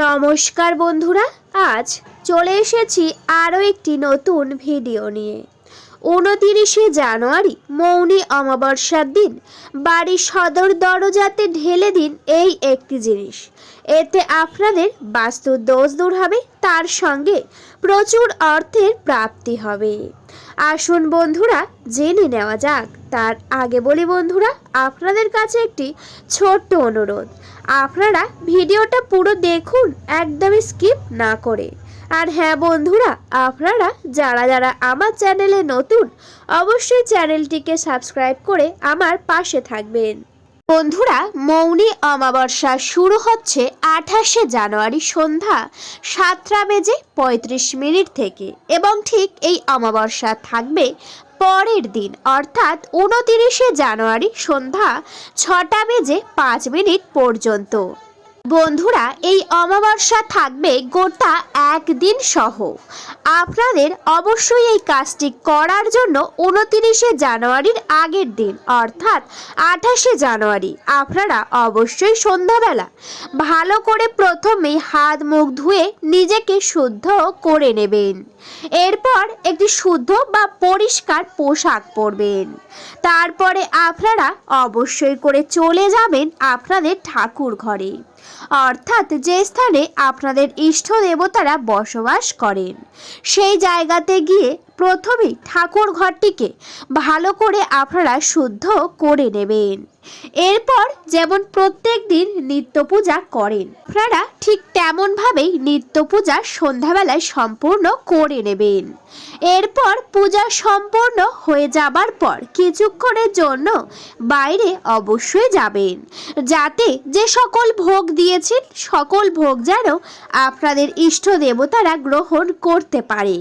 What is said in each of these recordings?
নমস্কার বন্ধুরা, আজ চলে এসেছি আরও একটি নতুন ভিডিও নিয়ে। উনতিরিশে জানুয়ারি মৌনি অমাবস্যার দিন, বাড়ির সদর দরজাতে ঢেলে দিন এই একটি জিনিস। এতে আপনাদের বাস্তু দোষ দূর হবে, তার সঙ্গে প্রচুর অর্থের প্রাপ্তি হবে। আসুন বন্ধুরা, জেনে নেওয়া যাক। তার আগে বলি বন্ধুরা, আপনাদের কাছে একটি ছোট্ট অনুরোধ। আপনারা ভিডিওটা পুরো দেখুন, একদমই স্কিপ না করে। আর হ্যাঁ বন্ধুরা, আপনারা যারা যারা আমার চ্যানেলে নতুন, অবশ্যই চ্যানেলটিকে সাবস্ক্রাইব করে আমার পাশে থাকবেন। বন্ধুরা, মৌনি অমাবস্যা শুরু হচ্ছে আঠাশে জানুয়ারি সন্ধ্যা সাতটা বেজে পঁয়ত্রিশ মিনিট থেকে এবং ঠিক এই অমাবস্যা থাকবে পরের দিন, অর্থাৎ উনতিরিশে জানুয়ারি সন্ধ্যা ছটা বেজে পাঁচ মিনিট পর্যন্ত। বন্ধুরা, এই অমাবস্যা থাকবে গোটা একদিন সহ। আপনাদের অবশ্যই এই কাজটি করার জন্য উনতিরিশে জানুয়ারির আগের দিন, অর্থাৎ আঠাশে জানুয়ারি। আপনারা অবশ্যই সন্ধ্যাবেলা ভালো করে প্রথমেই হাত মুখ ধুয়ে নিজেকে শুদ্ধ করে নেবেন। এরপর একটি শুদ্ধ বা পরিষ্কার পোশাক পরবেন। তারপরে আপনারা অবশ্যই করে চলে যাবেন আপনাদের ঠাকুর ঘরে। অর্থাৎ যে স্থানে আপনাদের ইষ্ট দেবতারা বসবাস করেন সেই জায়গাতে গিয়ে প্রথমেই ঠাকুর ঘরটিকে ভালো করে আপনারা শুদ্ধ করে নেবেন। এরপর যেমন প্রত্যেক দিন নিত্য পূজা করেন, আপনারা ঠিক তেমনভাবেই নিত্য পূজা সন্ধ্যাবেলায় সম্পূর্ণ করে নেবেন। এরপর পূজা সম্পূর্ণ হয়ে যাবার পর কিছুক্ষণের জন্য বাইরে অবশ্যই যাবেন, যাতে যে সকল ভোগ দিয়েছেন, সকল ভোগ যেন আপনাদের ইষ্ট দেবতারা গ্রহণ করতে পারে।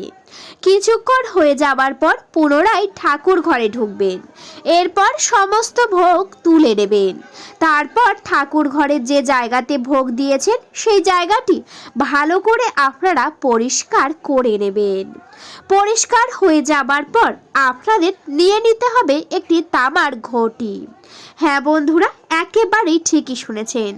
কিছুক্ষণ হয়ে যাবার পর পুনরায় ঠাকুর ঘরে ঢুকবেন। এরপর সমস্ত ভোগ তুলে নেবেন। তারপর ঠাকুর ঘরের যে জায়গাতে ভোগ দিয়েছেন, সেই জায়গাটি ভালো করে আপনারা পরিষ্কার করে নেবেন। পরিষ্কার হয়ে যাবার পর আপনাদের নিয়ে নিতে হবে একটি তামার ঘটি। হ্যাঁ বন্ধুরা, একেবারেই ঠিকই শুনেছেন।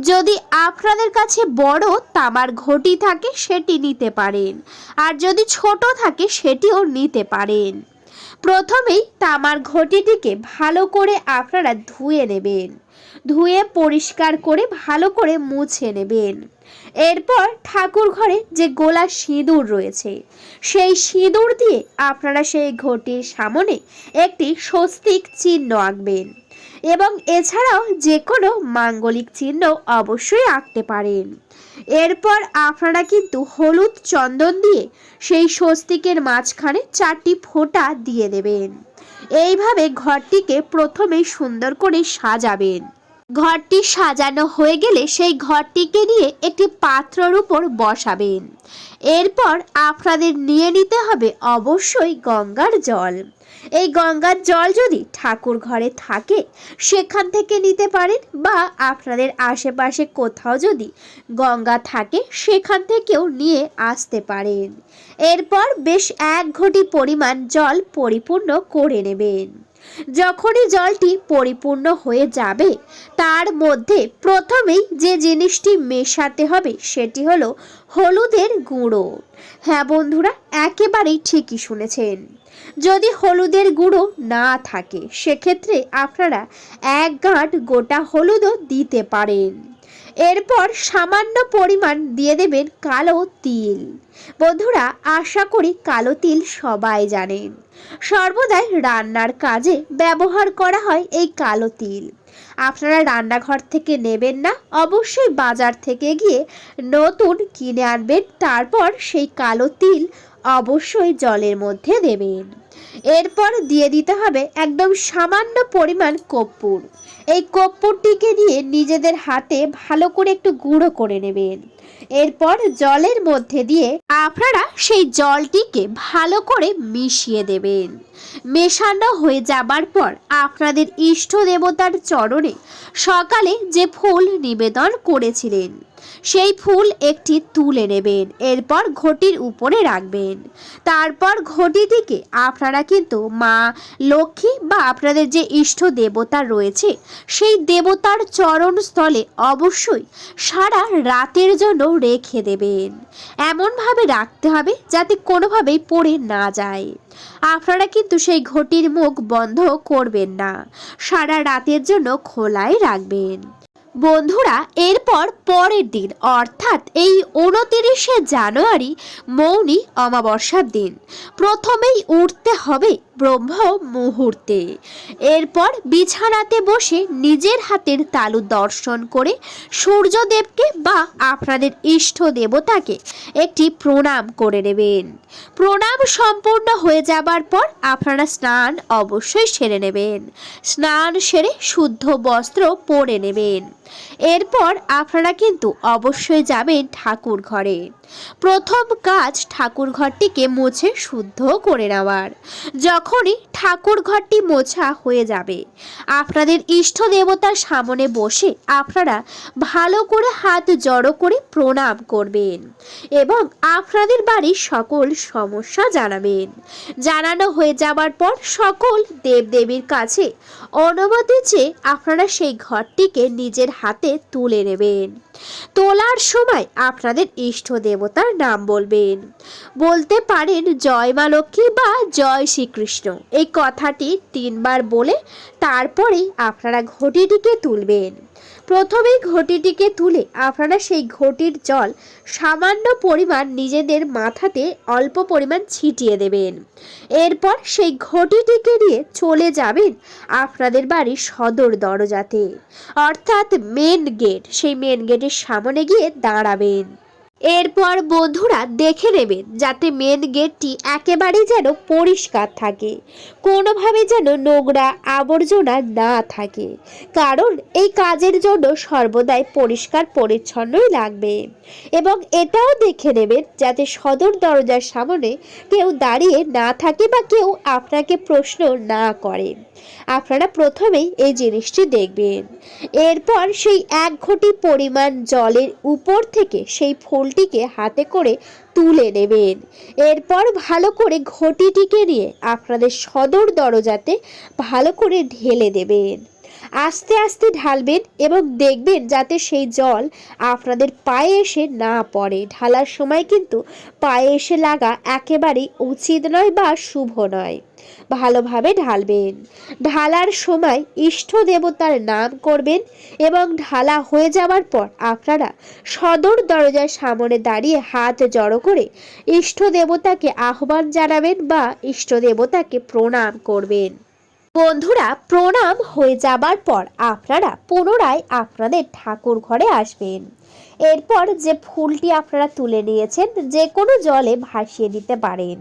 যদি আপনাদের কাছে বড় তামার ঘটি থাকে, সেটি নিতে পারেন। আর যদি ছোট থাকে সেটিও নিতে পারেন। প্রথমেই তামার ঘটিটিকে ভালো করে আপনারা ধুয়ে নেবেন। ধুয়ে পরিষ্কার করে ভালো করে মুছে নেবেন। এরপর ঠাকুর ঘরে যে গোলা সিঁদুর রয়েছে, সেই সিঁদুর দিয়ে আপনারা সেই ঘটির সামনে একটি স্বস্তিক চিহ্ন আঁকবেন এবং এছাড়াও যে কোনো মাঙ্গলিক চিহ্ন অবশ্যই আঁকতে পারেন। এরপর আপনারা কিন্তু হলুদ চন্দন দিয়ে সেই স্বস্তিকের মাঝখানে চারটি ফোঁটা দিয়ে দেবেন। এইভাবে ঘরটিকে প্রথমে সুন্দর করে সাজাবেন। ঘরটি সাজানো হয়ে গেলে সেই ঘরটিকে নিয়ে একটি পাত্রর উপর বসাবেন। এরপর আপনাদের নিয়ে নিতে হবে অবশ্যই গঙ্গার জল। এই গঙ্গার জল যদি ঠাকুর ঘরে থাকে, সেখান থেকে নিতে পারেন বা আপনাদের আশেপাশে কোথাও যদি গঙ্গা থাকে, সেখান থেকেও নিয়ে আসতে পারেন। এরপর বেশ এক ঘটি পরিমাণ জল পরিপূর্ণ করে নেবেন। যখনই জলটি পরিপূর্ণ হয়ে যাবে, তার মধ্যে প্রথমেই যে জিনিসটি মেশাতে হবে সেটি হলো হলুদের গুঁড়ো। হ্যাঁ বন্ধুরা, একেবারেই ঠিকই শুনেছেন। যদি হলুদের গুঁড়ো না থাকে, সেক্ষেত্রে আপনারা এক গাঁট গোটা হলুদও দিতে পারেন। এরপর সামান্য পরিমাণ দিয়ে দেবেন কালো তিল। বন্ধুরা, আশা করি কালো তিল সবাই জানেন। সর্বদাই রান্নার কাজে ব্যবহার করা হয় এই কালো তিল। আপনারা রান্নাঘর থেকে নেবেন না, অবশ্যই বাজার থেকে গিয়ে নতুন কিনে আনবেন, তারপর সেই কালো তিল অবশ্যই জলের মধ্যে দেবেন। এরপর দিয়ে দিতে হবে একদম সামান্য পরিমাণ কর্পূর। এই কর্পূরটিকে নিয়ে নিজেদের হাতে ভালো করে একটু গুঁড়ো করে নেবেন। এরপর জলের মধ্যে দিয়ে আপনারা সেই জলটিকে ভালো করে মিশিয়ে দেবেন। মেশানো হয়ে যাবার পর আপনাদের ইষ্ট দেবতার চরণে সকালে যে ফুল নিবেদন করেছিলেন, সেই ফুল একটি তুলে নেবেন, এরপর ঘটির উপরে রাখবেন। তারপর ঘটিটিকে আপনারা আপনারা কিন্তু মা, লক্ষ্মী বা আপনাদের যে ইষ্ট দেবতা রয়েছে, সেই দেবতার চরণস্থলে অবশ্যই সারা রাতের জন্য রেখে দেবেন। এমনভাবে রাখতে হবে যাতে কোনোভাবেই পড়ে না যায়। আপনারা কিন্তু সেই ঘটির মুখ বন্ধ করবেন না। সারা রাতের জন্য খোলাই রাখবেন। বন্ধুরা, এরপর পরের দিন, অর্থাৎ এই উনতিরিশে জানুয়ারি, মৌনী অমাবস্যার দিন। প্রথমেই উঠতে হবে ব্রহ্ম মুহূর্তে। এরপর বিছানাতে বসে নিজের হাতের তালু দর্শন করে সূর্যদেবকে বা আপনাদের ইষ্ট দেবতাকে একটি প্রণাম করে নেবেন। প্রণাম সম্পূর্ণ হয়ে যাবার পর আপনারা স্নান অবশ্যই সেরে নেবেন। স্নান সেরে শুদ্ধ বস্ত্র পরে নেবেন। এরপর আপনারা কিন্তু অবশ্যই যাবেন ঠাকুর ঘরে প্রথম কাজ ঠাকুর ঘরটিকে মুছে শুদ্ধ করে নেওয়ার। যখনই ঠাকুর ঘরটি মোছা হয়ে যাবে, আপনাদের ইষ্ট দেবতার সামনে বসে আপনারা ভালো করে হাত জড়ো করে প্রণাম করবেন এবং আপনাদের বাড়ির সকল সমস্যা জানাবেন। জানানো হয়ে যাবার পর সকল দেবদেবীর কাছে অনুমতি চেয়ে আপনারা সেই ঘরটিকে নিজের হাতে তুলে নেবেন। তোলার সময় আপনাদের ইষ্ট দেবতার নাম বলবেন। বলতে পারেন, জয় মা লক্ষ্মী বা জয় শ্রীকৃষ্ণ এই কথাটি তিনবার বলে তারপরেই আপনারা ঘটিটিকে তুলবেন। প্রথমেই ঘটিটিকে তুলে আপনারা সেই ঘটির জল সামান্য পরিমাণ নিজেদের মাথাতে অল্প পরিমাণ ছিটিয়ে দেবেন। এরপর সেই ঘটিটিকে নিয়ে চলে যাবেন আপনাদের বাড়ির সদর দরজাতে। অর্থাৎ মেন গেট সেই মেন গেটের সামনে গিয়ে দাঁড়াবেন। এরপর বন্ধুরা দেখে নেবেন যাতে মেন গেটটি একেবারেই যেন পরিষ্কার থাকে, কোনোভাবে যেন নোংরা আবর্জনা না থাকে, কারণ এই কাজের জন্য সর্বদাই পরিষ্কার পরিচ্ছন্নই লাগবে। এবং এটাও দেখে নেবেন যাতে সদর দরজার সামনে কেউ দাঁড়িয়ে না থাকে বা কেউ আপনাকে প্রশ্ন না করে। আপনারা প্রথমেই এই জিনিসটি দেখবেন। এরপর সেই এক ঘটি পরিমাণ জলের উপর থেকে সেই ফুলটিকে হাতে করে তুলে নেবেন। এরপর ভালো করে ঘটিটিকে নিয়ে আপনাদের সদর দরজাতে ভালো করে ঢেলে দেবেন। আস্তে আস্তে ঢালবেন এবং দেখবেন যাতে সেই জল আপনাদের পায়ে এসে না পড়ে। ঢালার সময় কিন্তু পায়ে এসে লাগা একেবারেই উচিত নয় বা শুভ নয়। ভালোভাবে ঢালবেন। ঢালার সময় ইষ্ট দেবতার নাম করবেন এবং ঢালা হয়ে যাওয়ার পর আপনারা সদর দরজার সামনে দাঁড়িয়ে হাত জড়ো করে ইষ্ট দেবতাকে আহ্বান জানাবেন বা ইষ্ট দেবতাকে প্রণাম করবেন। বন্ধুরা প্রণাম হয়ে যাবার পর আপনারা পুনরায় আপনাদের ঠাকুর ঘরে আসবেন। এরপর যে ফুলটি আপনারা তুলে নিয়েছেন, যে কোনো জলে ভাসিয়ে দিতে পারেন।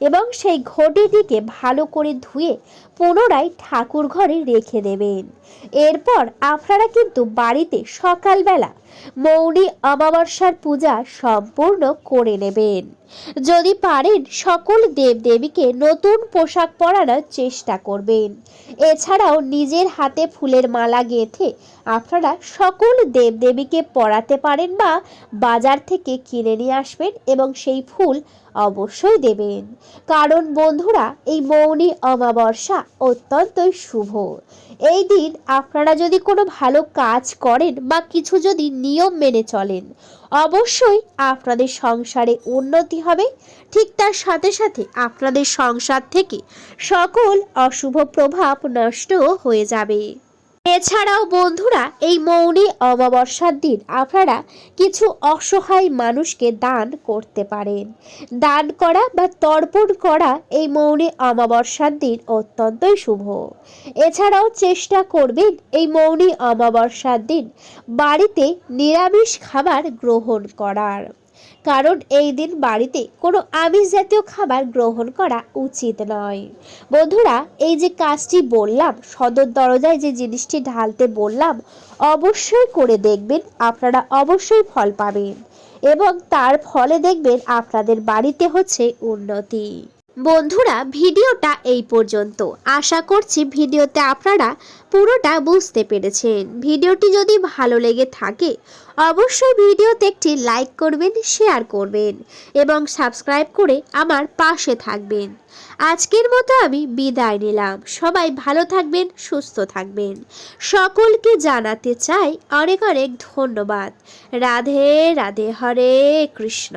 এবং সেই ঘটিটিকে ভালো করে ধুয়ে পুনরায় ঠাকুর ঘরে রেখে দেবেন। এরপর আপনারা কিন্তু বাড়িতে সকালবেলা মৌনী অমাবস্যার পূজা সম্পূর্ণ করে নেবেন। যদি পারেন, সকল দেবদেবীকে নতুন পোশাক পরানোর চেষ্টা করবেন। এছাড়াও নিজের হাতে ফুলের মালা গেঁথে আপনারা সকল দেবদেবীকে পরাতে পারেন বা বাজার থেকে কিনে নিয়ে আসবেন এবং সেই ফুল অবশ্যই দেবেন। কারণ বন্ধুরা, এই মৌনী অমাবস্যা অত্যন্তই শুভ। এই দিন আপনারা যদি কোনো ভালো কাজ করেন বা কিছু যদি নিয়ম মেনে চলেন, অবশ্যই আপনাদের সংসারে উন্নতি হবে। ঠিক তার সাথে সাথে আপনাদের সংসার থেকে সকল অশুভ প্রভাব নষ্ট হয়ে যাবে। এছাড়াও বন্ধুরা, এই মৌনী অমাবস্যার দিন আপনারা কিছু অসহায় মানুষকে দান করতে পারেন। দান করা বা তর্পণ করা এই মৌনী অমাবস্যার দিন অত্যন্তই শুভ। এছাড়াও চেষ্টা করবেন এই মৌনী অমাবস্যার দিন বাড়িতে নিরামিষ খাবার গ্রহণ করার। কারণ এই দিন বাড়িতে কোনো আমিষ জাতীয় খাবার গ্রহণ করা উচিত নয়। বন্ধুরা, এই যে কাজটি বললাম, সদর দরজায় যে জিনিসটি ঢালতে বললাম, অবশ্যই করে দেখবেন, আপনারা অবশ্যই ফল পাবেন এবং তার ফলে দেখবেন আপনাদের বাড়িতে হচ্ছে উন্নতি। বন্ধুরা, ভিডিওটা এই পর্যন্ত। আশা করছি ভিডিওতে আপনারা পুরোটা বুঝতে পেরেছেন। ভিডিওটি যদি ভালো লেগে থাকে অবশ্যই ভিডিওতে একটি লাইক করবেন, শেয়ার করবেন এবং সাবস্ক্রাইব করে আমার পাশে থাকবেন। আজকের মতো আমি বিদায় নিলাম। সবাই ভালো থাকবেন, সুস্থ থাকবেন। সকলকে জানাতে চাই অনেক অনেক ধন্যবাদ। রাধে রাধে হরে কৃষ্ণ।